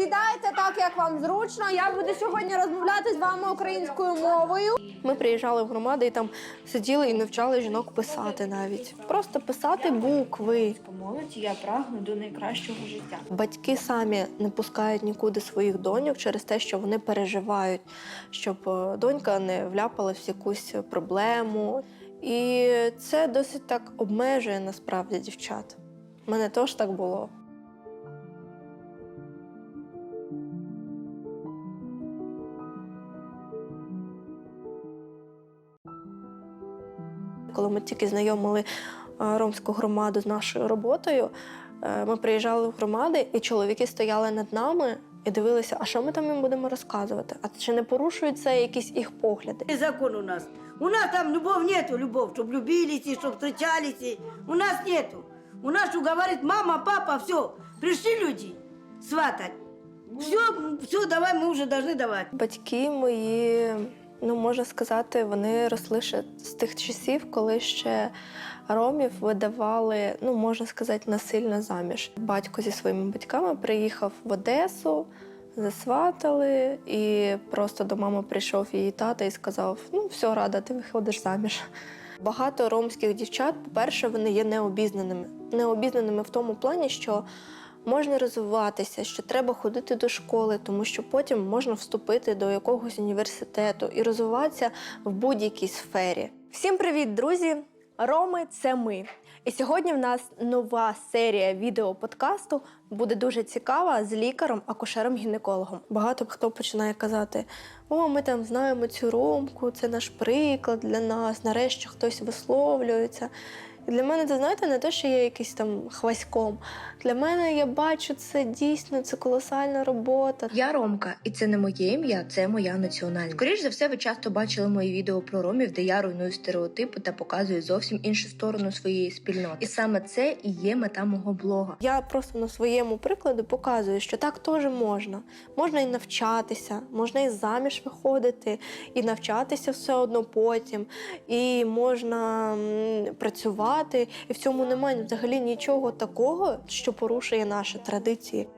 Сідайте так, як вам зручно. Я буду сьогодні розмовляти з вами українською мовою. Ми приїжджали в громади і там сиділи і навчали жінок писати навіть. Просто писати букви. По молоді я прагну до найкращого життя. Батьки самі не пускають нікуди своїх доньок через те, що вони переживають, щоб е, донька не вляпалась в якусь проблему. І це досить так обмежує насправді дівчат. У мене теж так було. Коли ми тільки знайомили е, ромську громаду з нашою роботою, е, ми приїжджали в громади, і чоловіки стояли над нами і дивилися, а що ми там їм будемо розказувати? А чи не порушують це якісь їх погляди? И закон у нас. У нас там любовь нету, любовь, чтобы любились, и чтобы встречались. и У нас нету. У нас что говорит мама, папа, все. Пришли люди сватать. Все, все, давай, мы уже должны давать. Батьки мої, ну можна сказати, вони росли ще з тих часів, коли ще ромів видавали, ну можна сказати, насильно заміж. Батько зі своїми батьками приїхав в Одесу, засватали, і просто до мами прийшов її тата і сказав: Ну, все, рада, ти виходиш заміж. Багато ромських дівчат, по-перше, вони є необізнаними. Необізнаними в тому плані, що можна розвиватися, що треба ходити до школи, тому що потім можна вступити до якогось університету і розвиватися в будь-якій сфері. Всім привіт, друзі! Роми це ми. І сьогодні в нас нова серія відеоподкасту буде дуже цікава з лікарем, акушером-гінекологом. Багато хто починає казати: о, ми там знаємо цю ромку, це наш приклад для нас. Нарешті хтось висловлюється. Для мене це знаєте не те, що я якийсь там хваськом. Для мене я бачу це дійсно, це колосальна робота. Я Ромка, і це не моє ім'я, це моя національність. Скоріш за все, ви часто бачили мої відео про ромів, де я руйную стереотипи та показую зовсім іншу сторону своєї спільноти. І саме це і є мета мого блога. Я просто на своєму прикладу показую, що так теж можна. Можна і навчатися, можна і заміж виходити, і навчатися все одно потім, і можна м, працювати. І в цьому немає взагалі нічого такого, що порушує наші традиції.